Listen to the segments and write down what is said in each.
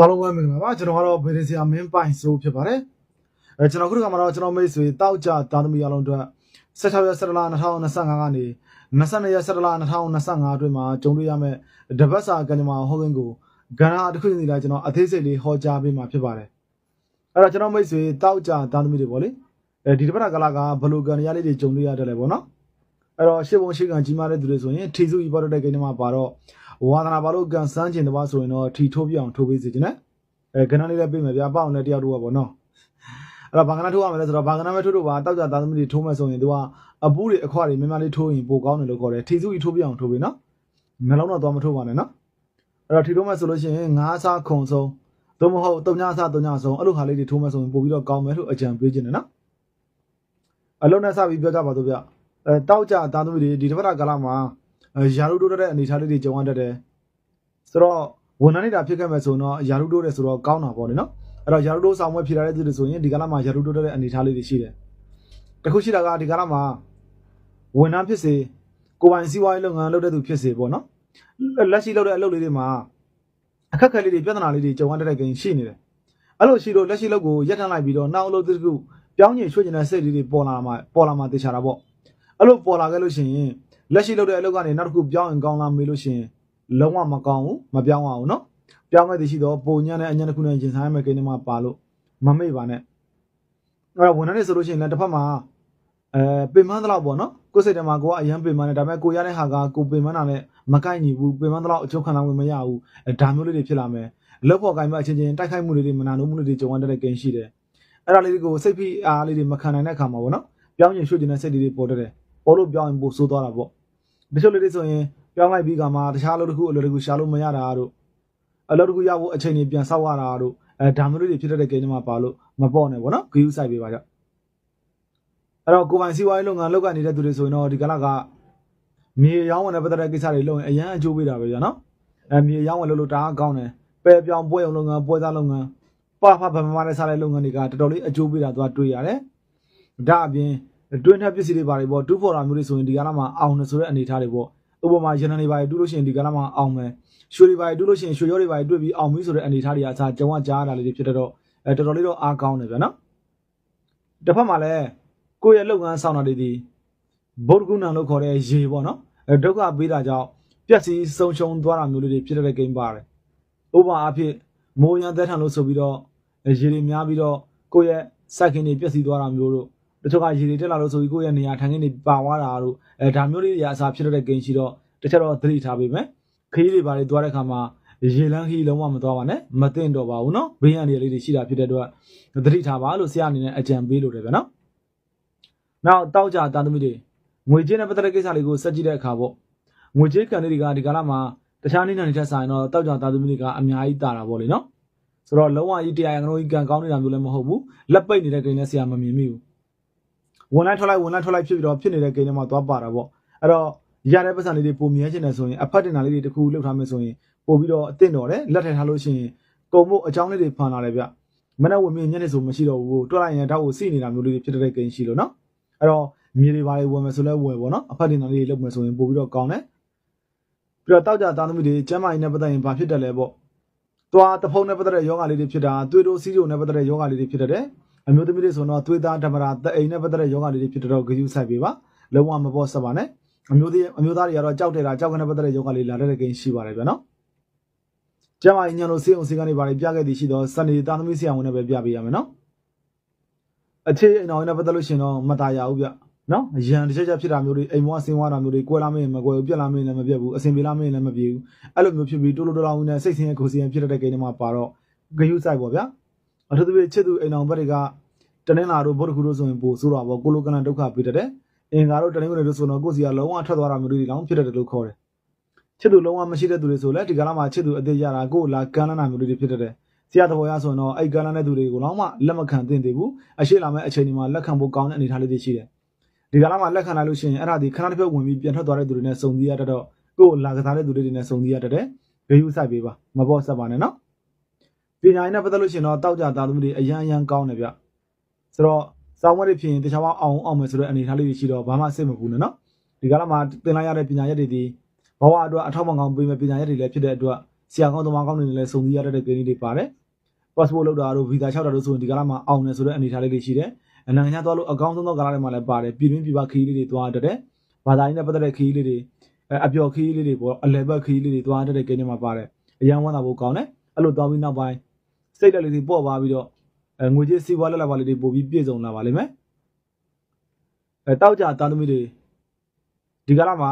အားလုံးပဲမင်္ဂလာပါကျွန်တော်ကတော့ဗေဒဆရာမင်းပိုင်ဆိုးဖြစ်ပါတယ်အဲကျွန်တော်ခုဒီကမှာတော့ကျွန်တော်မိတ်ဆွေတောက်ကြသားသမီးအားလုံးအတွက်16ရက်17လ2025ကနေ22ရက်17လ2025အတွင်းမှာကြုံတွေ့ရမယ့်တပတ်စာကံကြမ္မာဟောခင်းကိုကဏ္ဍတစ်ခုစီလာကျွန်တော်အသေးစိတ်လေးဟောကြားပေးမှာဖြစ်ပါတယ်အဲ့တော့ကျွန်တော်မိတ်ဆွေတောက်ကြသားသမီးတွေပေါ့လေအဲဒီတပတ်ကလာကဘလိုကံရလေးတွေကြုံတွေ့ရတယ်လေပေါ့နော်အဲ့တော့ရှေ့ဘုံရှေ့ကံကြီးမားတဲ့သူတွေဆိုရင်ထီစုဤပေါ်တဲ့ကိန်းမှာပါတော့ ဝါသနာပါလို့ကန်စမ်းကျင်တပါဆိုရင်တော့ထီထိုးပြအောင်ထိုးပေးစီခြင်းနဲ့အဲကဏ္ဍလေးလည်းပြင်မယ်ဗျာပေါ့အောင်လည်းတယောက်တော့ပါဘောနော်အဲ့တော့ဘာကဏ္ဍထိုးရမလဲဆိုတော့ဘာကဏ္ဍပဲထိုးတော့ပါတောက်ကြသားသမီးတွေထိုးမယ်ဆိုရင်သူကအပူးတွေအခွားတွေများများလေးထိုးရင်ပိုကောင်းတယ်လို့ခေါ်တယ်ထီစုကြီးထိုးပြအောင်ထိုးပေးနော်နှလုံးတော့သွားမထိုးပါနဲ့နော်အဲ့တော့ထီထိုးမယ်ဆိုလို့ရှိရင်ငါးစားခုံဆုံးသို့မဟုတ်တုံညာစားတုံညာဆုံးအဲ့လိုဟာလေးတွေထိုးမယ်ဆိုရင်ပိုပြီးတော့ကောင်းမယ်လို့အကြံပေးခြင်းနဲ့နော်အလုံးနဲ့စပြီးပြောကြပါတော့ဗျအဲတောက်ကြသားသမီးတွေဒီတစ်ပတ်ကာလမှာ ရာလူတိုးတဲ့အနေအထားလေးတွေကြုံရတတ်တယ်ဆိုတော့ဝန်ထမ်းနေတာဖြစ်ခဲ့မယ်ဆိုတော့ယာရုတိုးတယ်ဆိုတော့ကောင်းတာပေါ့နော်အဲ့တော့ယာရုတိုးဆောင်မွဲဖြေလာတဲ့သူတွေဆိုရင်ဒီကလာမှာယာရုတိုးတဲ့အနေအထားလေးတွေရှိတယ်တခုရှိတာကဒီကလာမှာဝန်ထမ်းဖြစ်စေကိုယ်ပိုင်စီးပွားရေးလုပ်ငန်းလုပ်တဲ့သူဖြစ်စေပေါ့နော်လက်ရှိလုပ်တဲ့အလုပ်လေးတွေမှာအခက်အခဲလေးတွေပြဿနာလေးတွေကြုံရတဲ့ကိန်းရှိနေတယ်အဲ့လိုရှိလို့လက်ရှိလုပ်ကိုရက်ထန်လိုက်ပြီးတော့နောက်အလုပ်တစ်ခုပြောင်းညင်ရွှေ့ကျင်တဲ့စိတ်လေးတွေပေါ်လာမှာပေါ်လာမှာတေချာတာပေါ့အဲ့လိုပေါ်လာခဲ့လို့ရှိရင် လက်ရှိလုပ်တဲ့အလုပ်ကနေနောက်တစ်ခုပြောင်းရင်ကောင်းလာမေးလို့ရှိရင်လုံးဝမကောင်းဘူးမပြောင်းအောင်နော်ပြောင်းခဲ့သည်ရှိတော့ပုံညံ့တဲ့အညံ့တစ်ခုနဲ့ရင်ဆိုင်ရမယ့်ကိန်းတွေမှာပါလို့မမေ့ပါနဲ့အဲ့တော့ဝန်ထမ်းတွေဆိုလို့ရှိရင်လည်းတစ်ဖက်မှာအဲပင်မန်းတလောက်ပေါ့နော်ကိုယ်စိတ်ထဲမှာကိုကအရန်ပင်မန်းတယ်ဒါပေမဲ့ကိုရတဲ့ဟာကကိုပင်မန်းတာနဲ့မကိုက်ညီဘူးပင်မန်းတလောက်အချုပ်ခံနိုင်ဝင်မရဘူးအဲဒါမျိုးလေးတွေဖြစ်လာမယ်လောက်ဖို့ကိုင်းမအချင်းချင်းတိုက်ခိုက်မှုလေးတွေမနာလို့မှုလေးတွေကြုံရတဲ့ကိန်းရှိတယ်အဲ့ဒါလေးတွေကိုစိတ်ဖိအားလေးတွေမခံနိုင်တဲ့အခါမှာပေါ့နော်ပြောင်းရင်ရွှေ့ကျင်တဲ့စိတ်လေးတွေပေါ်တတ်တယ်ပေါ်လို့ပြောင်းရင်ပိုဆိုးသွားတာပေါ့ တချို့လေးတွေဆိုရင်ပြောင်းလိုက်ပြီးကမှတခြားအလုပ်တစ်ခုအလုပ်တစ်ခုရှာလို့မရတာတို့အလုပ်တစ်ခုရဖို့အချိန်ကြီးပြန်ဆောက်ရတာတို့အဲဒါမျိုးလေးတွေဖြစ်တတ်တဲ့ကိန်းတွေမှာပါလို့မပေါ့နဲ့ဗောနော်ဂယူးဆိုင်ပေးပါကြအဲ့တော့ကိုပိုင်စီးပွားရေးလုပ်ငန်းလုပ်ကနေနေတဲ့သူတွေဆိုရင်တော့ဒီကလာကမြေရောင်းဝင်တဲ့ပတ်သက်တဲ့ကိစ္စတွေလုပ်ရင်အရန်အကျိုးပေးတာပဲဗျာနော်အဲမြေရောင်းဝင်လို့လို့တအားကောင်းတယ်ပယ်ပြောင်းပွဲအောင်လုပ်ငန်းပွဲစားလုပ်ငန်းပါဖဗမာနဲ့စားတဲ့လုပ်ငန်းတွေကတော်တော်လေးအကျိုးပေးတာသွားတွေ့ရတယ်ဒါအပြင် တွင်းထက်ပစ္စည်းတွေပါတယ်ပေါ့တူဖော်တာမျိုးတွေဆိုရင်ဒီကလာမှာအောင်နေဆိုတဲ့အနေအထားတွေပေါ့ဥပမာရန်နေပါတူးလို့ရှိရင်ဒီကလာမှာအောင်မယ်ရွှေတွေပါတူးလို့ရှိရင်ရွှေရောတွေပါတွေ့ပြီးအောင်ပြီဆိုတဲ့အနေအထားတွေအစားကြုံကကြားရတာလေးတွေဖြစ်တဲ့တော့အဲတော်တော်လေးတော့အားကောင်းတယ်ဗျာနော်တစ်ဖက်မှာလည်းကိုယ့်ရဲ့လုပ်ငန်းဆောင်တာတွေဒီဗုဒ္ဓဂုဏလို့ခေါ်တဲ့ရေပေါ့နော်အဲဒုက္ခပေးတာကြောင့်ပြက်စီးဆုံးရှုံးသွားတာမျိုးလေးတွေဖြစ်တဲ့ကိန်းပါတယ်ဥပမာအဖြစ်မိုးရန်သက်ထန်လို့ဆိုပြီးတော့ရေတွေများပြီးတော့ကိုယ့်ရဲ့စိုက်ခင်းတွေပြက်စီးသွားတာမျိုးတို့ တချို့ကရေတွေတက်လာလို့ဆိုပြီးကိုယ့်ရဲ့နေရာထိုင်ခင်းတွေပါသွားတာတို့အဲဒါမျိုးလေးတွေအစားဖြစ်တဲ့ကိန်းရှိတော့တခြားတော့သတိထားပေးမယ်ခရီးတွေပါတွေသွားတဲ့ခါမှာရေလန်းခီးလုံးဝမသွားပါနဲ့မသိမ့်တော့ပါဘူးเนาะဘေးရန်တွေလေးတွေရှိတာဖြစ်တဲ့အတွက်သတိထားပါလို့ဆရာအနေနဲ့အကြံပေးလို့တယ်ဗျာနော်နောက်တောက်ကြတာသမီးတွေငွေကြေးနဲ့ပတ်သက်တဲ့ကိစ္စလေးကိုစက်ကြည့်တဲ့အခါပေါ့ငွေကြေးကန်တွေကဒီကာလမှာတခြားနေနေထက်ဆိုင်တော့တောက်ကြတာသမီးတွေကအများကြီးတာတာပေါ့လေနော်ဆိုတော့လုံးဝကြီးတရားရံကလုံးကြီးကန်ကောင်းနေတာမျိုးလည်းမဟုတ်ဘူးလက်ပိတ်နေတဲ့ကိန်းနဲ့ဆရာမမြင်မိဘူး ဝင်လိုက်ထွက်လိုက်ဝင်လိုက်ထွက်လိုက်ဖြစ်ပြီးတော့ဖြစ်နေတဲ့ကိန်းတွေမှာသွားပါတာပေါ့အဲ့တော့ရတဲ့ပတ်စံလေးတွေပုံမြဲချင်တယ်ဆိုရင်အဖတ်တင်တာလေးတွေတခုလောက်ထားမယ်ဆိုရင်ပို့ပြီးတော့အသင့်တော်တယ်လက်ထည့်ထားလို့ရှိရင်ကုံမို့အကြောင်းလေးတွေဖန်လာတယ်ဗျမနေ့ဝင်မြညနေဆိုမရှိတော့ဘူးတွက်လိုက်ရင်တောက်ကိုစိနေတာမျိုးလေးတွေဖြစ်တဲ့ကိန်းရှိလို့နော်အဲ့တော့မြေတွေပါလေးဝင်မယ်ဆိုလဲဝယ်ပေါ့နော်အဖတ်တင်တာလေးတွေလုပ်မယ်ဆိုရင်ပို့ပြီးတော့ကောင်းတယ်ပြီးတော့တောက်ကြသားသမီးတွေကျမ်းမာရေးနဲ့ပတ်သက်ရင်ဘာဖြစ်တယ်လဲပေါ့သွားတဖုံနဲ့ပတ်သက်တဲ့ယောဂလေးတွေဖြစ်တာသွေးတိုးစီးတိုးနဲ့ပတ်သက်တဲ့ယောဂလေးတွေဖြစ်တဲ့ အမျိုးသမီးတွေဆိုတော့သွေးသားဓမ္မရာတအိမ်နဲ့ပတ်သက်တဲ့ယောဂလေးတွေဖြစ်တော့ဂရုစိုက်ပေးပါလုံးဝမပေါ်ဆက်ပါနဲ့အမျိုးသားအမျိုးသားတွေကတော့ကြောက်တယ်တာကြောက်ကနေပတ်သက်တဲ့ယောဂလေးလာတဲ့ကိန်းရှိပါတယ်ဗျာနော်ကျမအညံလို့စေအောင်စေကနေပါလေပြခဲ့သည်ရှိတော့စနေသားသမီးဆရာဝန်နဲ့ပဲပြပေးရမယ်နော်အခြေအိမ်တော်နဲ့ပတ်သက်လို့ရှင်တော့မตายရဘူးဗျနော်ရန်တစ်ချက်ချက်ဖြစ်တာမျိုးတွေအိမ်ဘွားဆင်းသွားတာမျိုးတွေကွဲလာမင်းမကွဲဘူးပြက်လာမင်းလည်းမပြက်ဘူးအစင်ပြေလာမင်းလည်းမပြေဘူးအဲ့လိုမျိုးဖြစ်ပြီးတိုးတိုးတိုးလောင်းနဲ့စိတ်ဆင်းရဲကိုယ်ဆင်းရဲဖြစ်တဲ့ကိန်းတွေမှာပါတော့ဂယုစိုက်ပေါ့ဗျာအထူးသဖြင့်ချစ်သူအိမ်တော်ဘက်တွေက တနင်္လာတို့ဗုဒ္ဓခုတို့ဆိုရင်ပို့ဆိုးတာပေါ့ကိုလိုကလန်ဒုက္ခပေးတတ်တယ်အင်္ဂါတို့တနင်္ဂနွေတို့ဆိုတော့ကိုယ်စီကလုံးဝထွက်သွားတာမျိုးတွေလောင်းဖြစ်တတ်တယ်လို့ခေါ်တယ်ချစ်သူလုံးဝမရှိတဲ့သူတွေဆိုလည်းဒီကလာမှာချစ်သူအသေးရတာကိုလာကမ်းလန်းတာမျိုးတွေဖြစ်တတ်တယ်ဆရာတော်ရဆိုရင်တော့အဲ့ကမ်းလန်းတဲ့သူတွေကိုတော့မှလက်မခံသင့်သေးဘူးအရှိလာမဲ့အချိန်ဒီမှာလက်ခံဖို့ကောင်းတဲ့အနေအထားလေးတွေရှိတယ်ဒီကလာမှာလက်ခံလိုက်လို့ရှိရင်အဲ့ဒါဒီခဏတစ်ဖြုတ်ဝင်ပြီးပြန်ထွက်သွားတဲ့သူတွေနဲ့စုံစည်းရတတ်တော့ကိုယ်လာကစားတဲ့သူတွေနဲ့စုံစည်းရတတ်တယ်ဂရုစိုက်ပေးပါမပေါ်ဆက်ပါနဲ့နော်ပညာရေးနဲ့ပတ်သက်လို့ရှိရင်တော့တောက်ကြသားသမီးတွေအရန်အရန်ကောင်းတယ်ဗျ ဆိုတော့စောင်းဝဲတွေဖြစ်ရင်တခြားပေါင်းအောင်အောင်မယ်ဆိုတဲ့အနေအထားလေးတွေရှိတော့ဘာမှစိတ်မပူနဲ့နော်ဒီကလာမှာသင်လိုက်ရတဲ့ပညာရက်တွေဒီဘဝအတွက်အထောက်အပံ့ကောင်းပေးမဲ့ပညာရက်တွေလည်းဖြစ်တဲ့အတွက်ဆရာကောင်းသမားကောင်းတွေနဲ့လည်းစုံစည်းရတဲ့ကိန်းတွေပါတယ် passport လောက်တာတို့ visa လျှောက်တာတို့ဆိုရင်ဒီကာလမှာအောင်တယ်ဆိုတဲ့အနေအထားလေးတွေရှိတယ်အနိုင်ငံခြားသွားလို့အကောင်းဆုံးသောကာလတွေမှာလည်းပါတယ်ပြည်တွင်းပြည်ပခရီးလေးတွေသွားတတ်တယ်ဘာသာရေးနဲ့ပတ်သက်တဲ့ခရီးလေးတွေအဲအပျော်ခရီးလေးတွေပေါ့အလဲဘက်ခရီးလေးတွေသွားတတ်တဲ့ကိန်းတွေမှာပါတယ်အရန်ဝမ်းသာဖို့ကောင်းတယ်အဲ့လိုသွားပြီးနောက်ပိုင်းစိတ်ဓာတ်လေးတွေပေါ့ပါပြီးတော့ အဲငွေကြေးစီးပွားလက်လာပါလေးတွေပို့ပြီးပြည့်စုံလာပါလိမ့်မယ်အဲတောက်ကြတာသမီတွေဒီကာလမှာ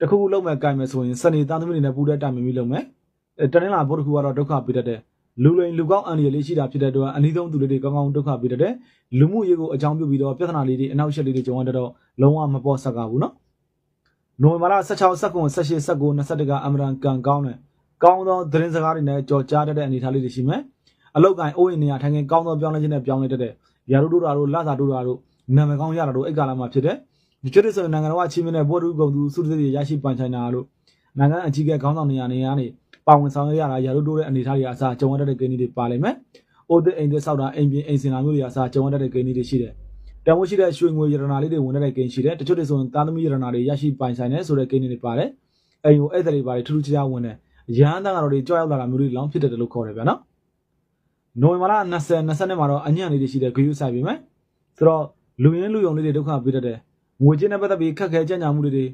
တစ်ခုခုလုံးမဲ့ကြိုင်မယ်ဆိုရင်စနေသားသမီးတွေနဲ့ပူတဲ့တိုင်မီလုံးမယ်အဲတနင်္လာဘုတ်တစ်ခုကတော့ဒုက္ခပေးတတ်တယ်လူလိန်လူကောင်းအန်ဒီရလေးရှိတာဖြစ်တဲ့အတွက်အနည်းဆုံးသူလေးတွေကောင်းကောင်းဒုက္ခပေးတတ်တယ်လူမှုရေးကိုအကြောင်းပြုပြီးတော့ပြဿနာလေးတွေအနောက်ရှက်လေးတွေကြုံရတတ်တော့လုံးဝမပေါ်ဆက်ကဘူးနော်နိုဝင်ဘာလ16 19 18 19 21ကအမရန်ကန်ကောင်းတယ်ကောင်းသောသတင်းစကားတွေနဲ့ကြော်ကြားတတ်တဲ့အနေအထားလေးတွေရှိမယ် အလောက်ကန်အိုးရင်နေရာထိုင်ခင်ကောင်းသောပြောင်းလဲခြင်းနဲ့ပြောင်းလဲတတ်တဲ့ရာတို့တို့တာတို့လစာတို့တာတို့နာမည်ကောင်းရတာတို့အိတ်ကာလမှာဖြစ်တဲ့ဒီကျွတ်ဆိုရင်နိုင်ငံတော်အချင်းမြင့်တဲ့ဘော်ဒူဂုံသူစုစည်းတွေရရှိပန်ချိုင်နာလို့နိုင်ငံအကြီးအကဲခေါင်းဆောင်နေရာနေရာနေပါဝင်ဆောင်ရွက်ရတာရာတို့တိုးတဲ့အနေအထားတွေအစားကြုံရတဲ့ကိန်းတွေပါလိမ့်မယ်။အိုဒစ်အိမ်တွေဆောက်တာအိမ်ပြင်အိမ်စင်လာမျိုးတွေအစားကြုံရတဲ့ကိန်းတွေရှိတယ်။တန်ဖိုးရှိတဲ့ရွှေငွေရတနာလေးတွေဝင်တဲ့ကိန်းရှိတယ်။တချို့တွေဆိုရင်သားသမီးရတနာတွေရရှိပိုင်ဆိုင်တယ်ဆိုတဲ့ကိန်းတွေပါတယ်။အိမ်ကိုဧည့်သည်တွေပါတယ်ထူးထူးခြားခြားဝင်တယ်။ရဟန်းတန်ကတော့တွေကြွရောက်လာတာမျိုးတွေလောင်းဖြစ်တယ်လို့ခေါ်တယ်ဗျာနော်။ နိုဝင်ဘာလ20 20နဲ့မှာတော့အညံ့လေးတွေရှိတဲ့ဂရုစိုက်ပြီမယ်။ဆိုတော့လူရင်းလူယုံလေးတွေဒုက္ခပေးတတ်တယ်။ငွေချင်းနဲ့ပတ်သက်ပြီးခက်ခဲကြံ့ကြာမှုတွေတွေ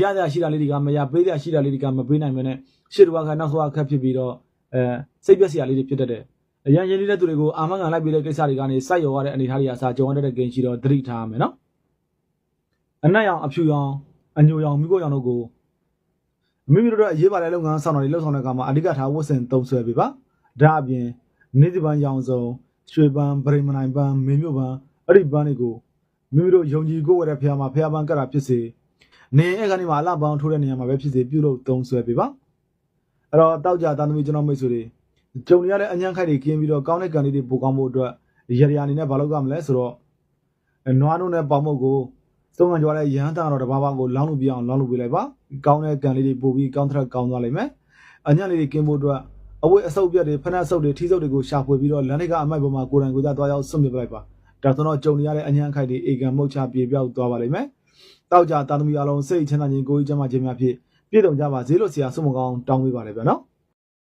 ရရရှိတာလေးတွေကမရပေးရရှိတာလေးတွေကမပေးနိုင်မနဲ့ရှေ့တစ်ဝါကနောက်ဆုံးအခက်ဖြစ်ပြီးတော့အဲစိတ်ပြက်စရာလေးတွေဖြစ်တတ်တယ်။အရန်ရင်းနေတဲ့သူတွေကိုအာမခံလိုက်ပြီးတဲ့ကိစ္စတွေကနေစိုက်ရောရတဲ့အနေအထားတွေအစားကြုံရတဲ့ဂိမ်းရှိတော့သတိထားရမယ်နော်။အနက်ရောင်အဖြူရောင်အညိုရောင်မိဖို့ရောင်တို့ကိုမိမိတို့အတွက်အရေးပါတဲ့လုပ်ငန်းဆောင်တာတွေလုပ်ဆောင်တဲ့အခါမှာအဓိကထားဝတ်ဆင်သုံးဆွဲပေးပါ။ဒါအပြင် နေစီပန်းရောင်စုံရွှေပန်းဗရိမနိုင်ပန်းမင်းမြို့ပန်းအဲ့ဒီပန်းတွေကိုမိမိတို့ယုံကြည်ကိုယ်ဝယ်တဲ့ဖះမှာဖះပန်းကတ်တာဖြစ်စေနေအဲ့ကနေမှာအလှပန်းထိုးတဲ့နေရာမှာပဲဖြစ်စေပြုလုပ်သုံးဆွဲပေးပါ။ အဲ့တော့တောက်ကြသားသမီးကျွန်တော်မိတ်ဆွေတွေကြုံရတဲ့အញ្ញံခိုက်တွေကင်းပြီးတော့ကောင်းတဲ့ကံလေးတွေပိုကောင်းဖို့အတွက်ရရအနေနဲ့ဘာလုပ်ကြမလဲဆိုတော့နွားနို့နဲ့ပေါင်မုတ်ကိုစုံငံကြွားတဲ့ရဟန်းတာတော်တစ်ပါးပါးကိုလောင်းလို့ပြအောင်လောင်းလို့ပြလိုက်ပါကောင်းတဲ့ကံလေးတွေပို့ပြီးကောင်းတဲ့ကောင်းသွားလိမ့်မယ်အញ្ញံလေးတွေကင်းဖို့အတွက် အဝတ်အဆုပ်ပြက်တွေဖက်နှက်ဆုပ်တွေထီးဆုပ်တွေကိုရှာဖွေပြီးတော့လမ်းတွေကအမိုက်ပေါ်မှာကိုယ်တိုင်ကိုယ်ကျသွားရောက်ဆွတ်မြစ်ပလိုက်ပါဒါဆိုတော့ကြုံရတဲ့အញ្ញံခိုက်တွေအေကံမုတ်ချပြေပြောက်သွားပါလိမ့်မယ်တောက်ကြသားသမီးအလုံးစိတ်ချမ်းသာခြင်းကိုယ်ကြီးကျမ်းမာခြင်းများဖြင့်ပြည့်စုံကြပါစေလို့ဆရာဆုမကောင်းတောင်းပေးပါလေဗျာနော်